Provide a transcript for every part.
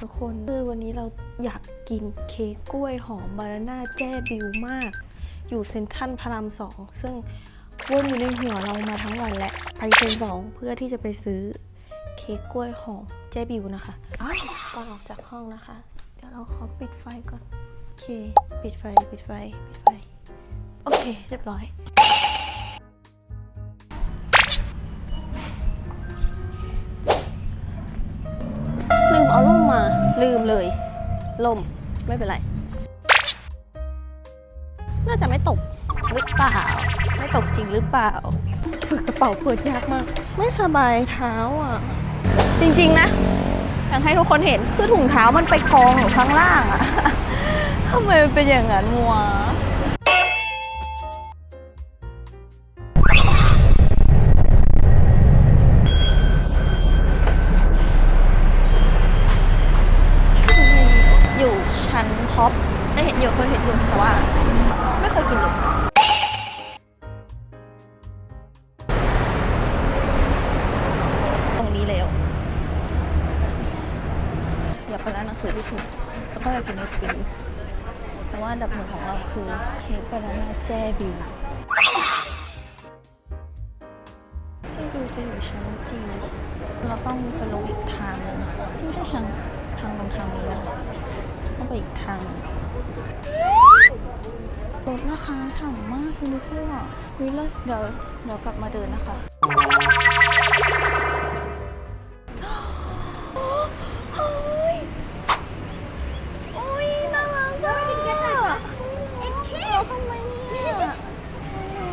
ทุกคนคือวันนี้เราอยากกินเค้กกล้วยหอมบานาน่าแจ้บิวมาก อยู่เซนทัลพระรามสองซึ่งวนอยู่ในหัวเรามาทั้งวันแหละไปเซนสองเพื่อที่จะไปซื้อเค้กกล้วยหอมแจ้บิวนะคะก่อนออกจากห้องนะคะ เดี๋ยวเราขอปิดไฟก่อน โอเค ปิดไฟ ปิดไฟ ปิดไฟ โอเค เรียบร้อย มามา ลืมเลยล่มไม่เป็นไร น่าจะไม่ตกหรือเปล่า ไม่ตกจริงหรือเปล่าคือกระเป๋าเปิดยากมาก ไม่สบายเท้าอะ จริง ๆ นะอยากให้ทุกคนเห็นคือถุงเท้ามันไปคลองอยู่ข้างล่างอะทำไมมันเป็นอย่างนั้นมัว ชั้นท็อปได้เห็นอยู่เคยเห็นอยู่แต่ว่า ไม่เคยกินเลยตรงนี้แล้วอยากไปร้านหนังสือที่สุดแล้วก็อยากกินไอติมแต่ว่าอันดับหนึ่งของเราคือเค้กบานาน่าแจ้บิวแจ้บิวจะอยู่ชั้นจีเราต้องไปลงอีกทางนึงที่ไม่ใช่ชั้นทางลงทางนี้นะคะ ต้องไปอีกทางหนึ่งลดราคาฉ่ำมากคุณผู้ชมวิเลิศเดี๋ยวเดี๋ยวกลับมาเดินนะคะเฮ้ยโอ้ยน่ารักอะเราทำไมเนี่ย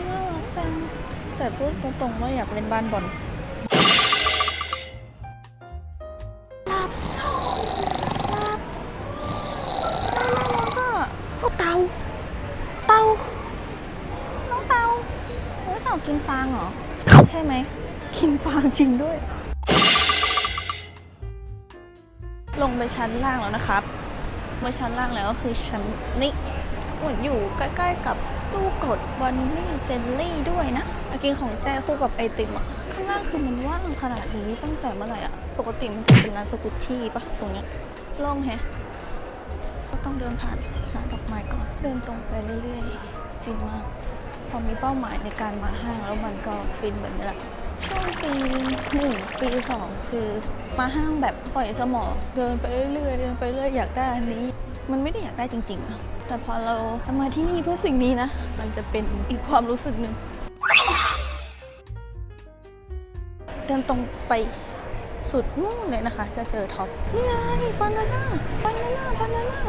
น่ารักจังแต่พูดตรงๆว่าอยากเล่นบ้านบอลา น้องเตาเฮ้ยเตากินฟางเหรอ ใช่ไหม กินฟางจริงด้วย ลงไปชั้นล่างแล้วนะครับเมื่อชั้นล่างแล้วก็คือชั้นนี้เหมือนอยู่ใกล้ๆกับตู้กดวันนี่เจลลี่ด้วยนะกี้ของแจ้คู่กับไอติมอะข้างล่างคือมันว่างขนาดนี้ตั้งแต่เมื่อไหร่อะปกติมันจะเป็นร้านสกุชชี่ปะตรงเนี้ยโล่งแฮะก็ต้องเดินผ่าน ร้านดอกไม้ก่อนเดินตรงไปเรื่อยๆ ฟินมาก พอมีเป้าหมายในการมาห้างแล้วมันก็ฟินแบบนี้แหละช่วงปีหนึ่งปีสองคือมาห้างแบบปล่อยสมองเดินไปเรื่อยๆเดินไปเรื่อยอยากได้อันนี้ มันไม่ได้อยากได้จริงๆ แต่พอเรามาที่นี่เพื่อสิ่งนี้นะ มันจะเป็นอีกความรู้สึกหนึ่งเดินตรงไปสุดนู่นเลยนะคะ จะเจอท็อปนี่ไงบานาน่าบานาน่าบานาน่า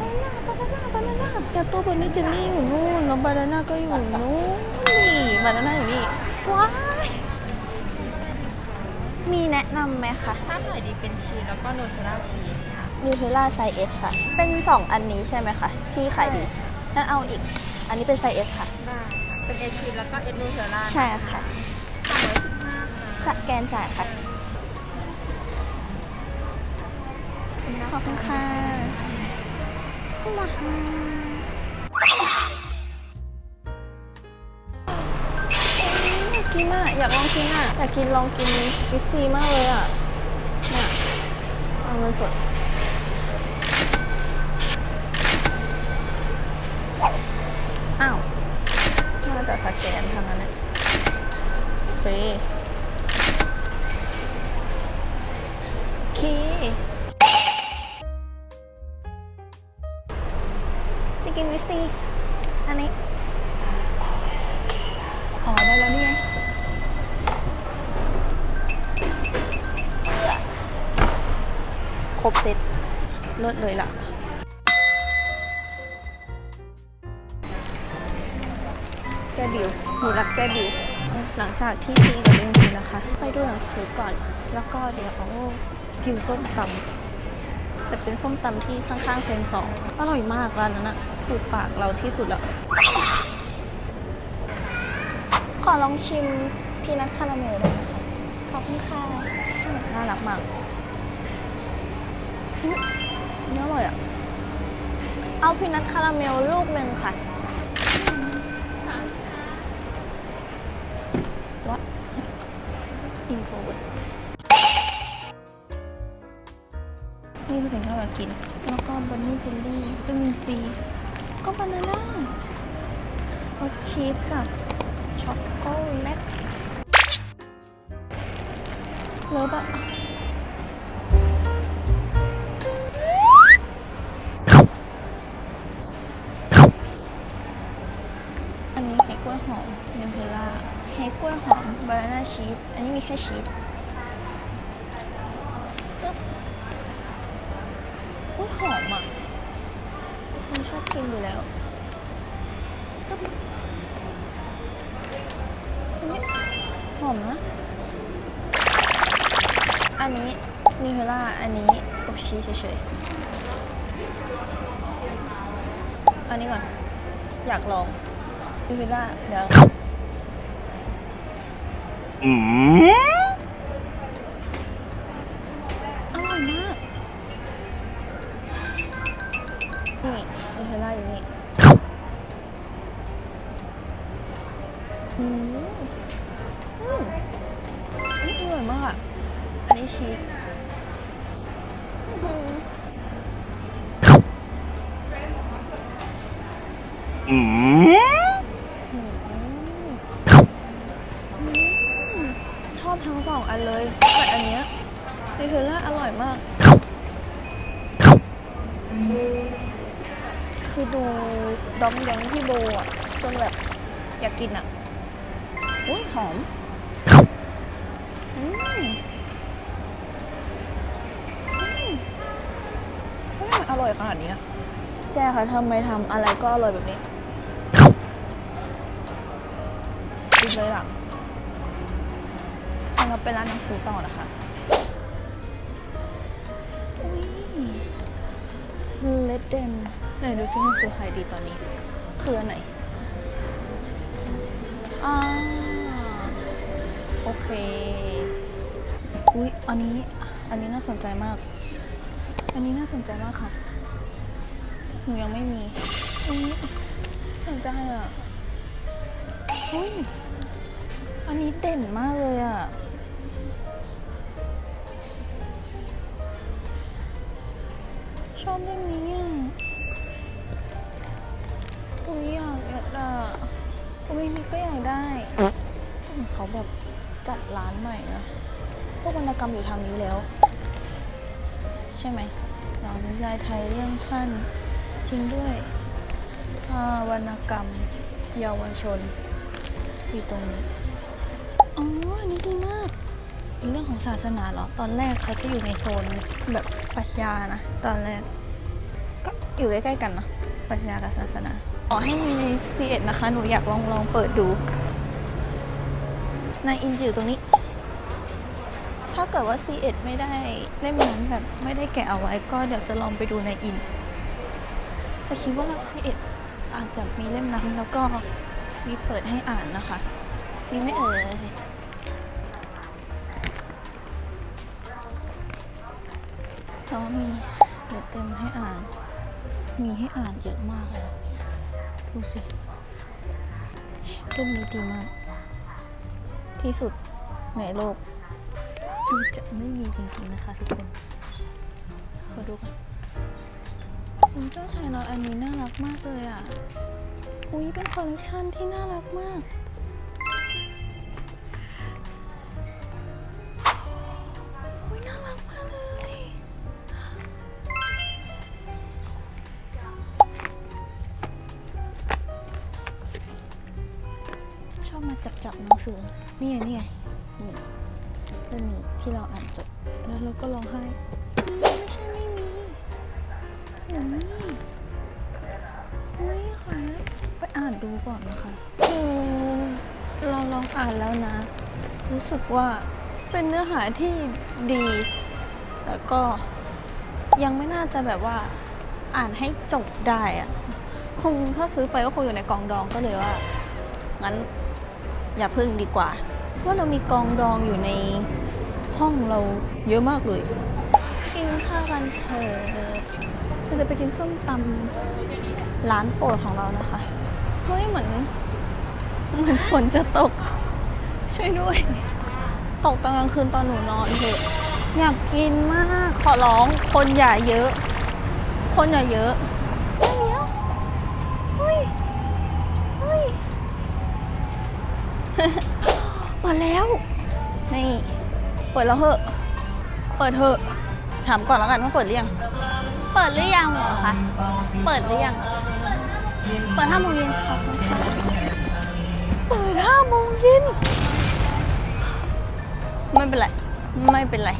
นาน่าบานาน่าบานาน่าแต่ตัวบนนี้เจลลี่อยู่นู่นแล้วบานาน่าก็อยู่นู่นนี่บานาน่าอยู่นี่ว้ายมีแนะนำไหมคะถ้าหน่อยดีเป็นชีสแล้วก็โนเทลล่าชีสค่ะนูเทลล่าไซส์ S ค่ะ เป็น 2 อันนี้ใช่ไหมคะ ที่ขายดีงั้นเอาอีก อันนี้เป็นไซส์ S ค่ะ ได้ค่ะ เป็นเอชีสแล้วก็เอนูเทลล่าใช่ค่ะสามร้อยสิบห้าค่ะสแกนจ่ายค่ะขอบคุณค่ะ มาค่ะอยากกินอะ อยากลองกินอะอยากกินลองกินวิซีมากเลยอะเนี่ยเอาเงินสดอ้าวน่าจะสแกนทางนั้นนะฟรี บเซ็ตเลิศเลยล่ะ แจบิวหนูรักแจบิว หลังจากที่พีกับเรื่องนี้นะคะ ไปดูหนังสือก่อน แล้วก็เดี๋ยวกินส้มตำแต่เป็นส้มตำที่ข้างๆเซนสอง อร่อยมากร้านนั้นอะถูกปากเราที่สุดแล้ว ขอลองชิมพีนัทคาราเมลได้ไหมคะ ขอบคุณค่ะน่ารักมากอื้อ นี่อร่อยอะเอาพีนัทคาราเมลลูกหนึ่งค่ะ What? Introvert นี่คือสิ่งที่เราอยากกิน แล้วก็บันนี่เจลลี่วิตามินซี ก็บานาน่ารสชีสกับช็อกโกแลตเลิฟอะ ค้กกล้วยหอมบานาน่าชีส อันนี้มีแค่ชีสอึ๊บอุ้ยหอมอะคุณชอบกินอยู่แล้วอึ๊บอันนี้หอมนะ อันนี้นิวเทล่า อันนี้ตบชีสเฉยๆ อันนี้ก่อน อยากลองนิวเทล่าเดี๋ยว อร่อยมากนี่นิวเทลล่าอยู่นี่อืมอืมอืมอร่อยมากอะ อันนี้ชีสอื้อ นิวเทลล่าอร่อยมาก คือดูดอมแดงที่โบอะจนแบบอยากกินอะอุ้ยหอมอืมอร่อยขนาดนี้แจ้ค่ะทำไมทำอะไรก็อร่อยแบบนี้กินเลยอะงเราไปร้านหนังสือต่อนะคะ เลดเดนไหนดูซิหนังสือใครดีตอนนี้ คืออันไหนอ่าโอเค อุ้ยอันนี้ อันนี้น่าสนใจมาก อันนี้น่าสนใจมากค่ะ หนูยังไม่มีอุ้ยสนใจอะอุ้ย อันนี้เด่นมากเลยอะ ชอบเล่มนี้อะอุ้ยอยากอยากได้อะอุ้ยนี่ก็อยากได้เขาแบบจัดร้านใหม่นะพวกวรรณกรรมอยู่ทางนี้แล้ว ใช่ไหมหนังนิยายไทยเรื่องสั้นจริงด้วยอ่าวรรณกรรมเยาวชนอยู่ตรงนี้ อ๋อ อันนี้ดีมาก เป็นเรื่องของศาสนาเหรอ ตอนแรกเขาจะอยู่ในโซนแบบปรัชญานะ ตอนแรก ก็อยู่ใกล้ๆกันเนอะปรัชญากับศาสนา ขอให้มีในซีเอ็ดนะคะ หนูอยากลองลองเปิดดูในอินจิวตรงนี้ ถ้าเกิดว่า C1 ไม่ได้เล่มนั้นแบบไม่ได้แกะเอาไว้ก็เดี๋ยวจะลองไปดูในอิน แต่คิดว่า C1 อาจจะมีเล่มนั้นแล้วก็มีเปิดให้อ่านนะคะ มีไม่เอ่ย แต่ว่ามีเดี๋ยวเต็มให้อ่าน มีให้อ่านเยอะมากเลยดูสิเล่มนี้ดีมาก ที่สุดในโลกดูจะไม่มีจริงๆนะคะทุกคนขอดูกันอุ้ยเจ้าชายน้อยอันนี้น่ารักมากเลยอะอุ้ยเป็นคอลเลคชันที่น่ารักมาก สือนี่ไงนี่ไงนี่เรื่องนี้ที่เราอ่านจบ แล้วเราก็ร้องไห้ไม่ใช่ไม่มีอยู่นี่อุ้ยขอไปอ่านดูก่อนนะคะคือเราลองอ่านแล้วนะ รู้สึกว่าเป็นเนื้อหาที่ดี แต่ก็ยังไม่น่าจะแบบว่าอ่านให้จบได้อะคงถ้าซื้อไปก็คงอยู่ในกองดองก็เลยว่างั้น อย่าพึ่งดีกว่า ว่าเรามีกองดองอยู่ในห้องเราเยอะมากเลย กินข้าวกันเถอะเราจะไปกินส้มตำร้านโปรดของเรานะคะ เฮ้ยเหมือนเหมือนฝนจะตก ช่วยด้วย ตกตอนกลางคืนตอนหนูนอนเถอะอยากกินมาก ขอร้องคนอย่าเยอะ คนอย่าเยอะเดี๋ยวเฮ้ยเฮ้ย เปิดแล้ว นี่ เปิดแล้วเหอะ เปิดเถอะ ถามก่อนแล้วกันว่าเปิดหรือยัง เปิดหรือยังเหรอคะ เปิดหรือยัง เปิดห้าโมงเย็นขอบคุณค่ะเปิดห้าโมงเย็น ไม่เป็นไร ไม่เป็นไร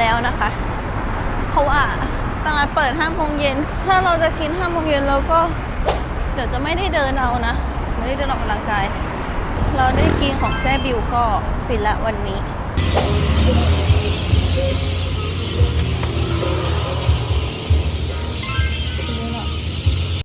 แล้วนะคะ เพราะว่าตลาดเปิด5โมงเย็น ถ้าเราจะกิน5โมงเย็นเราก็เดี๋ยวจะไม่ได้เดินเอานะ ไม่ได้เดินออกกำลังกาย เราได้กินของแจ้บิวก็ฟินละวันนี้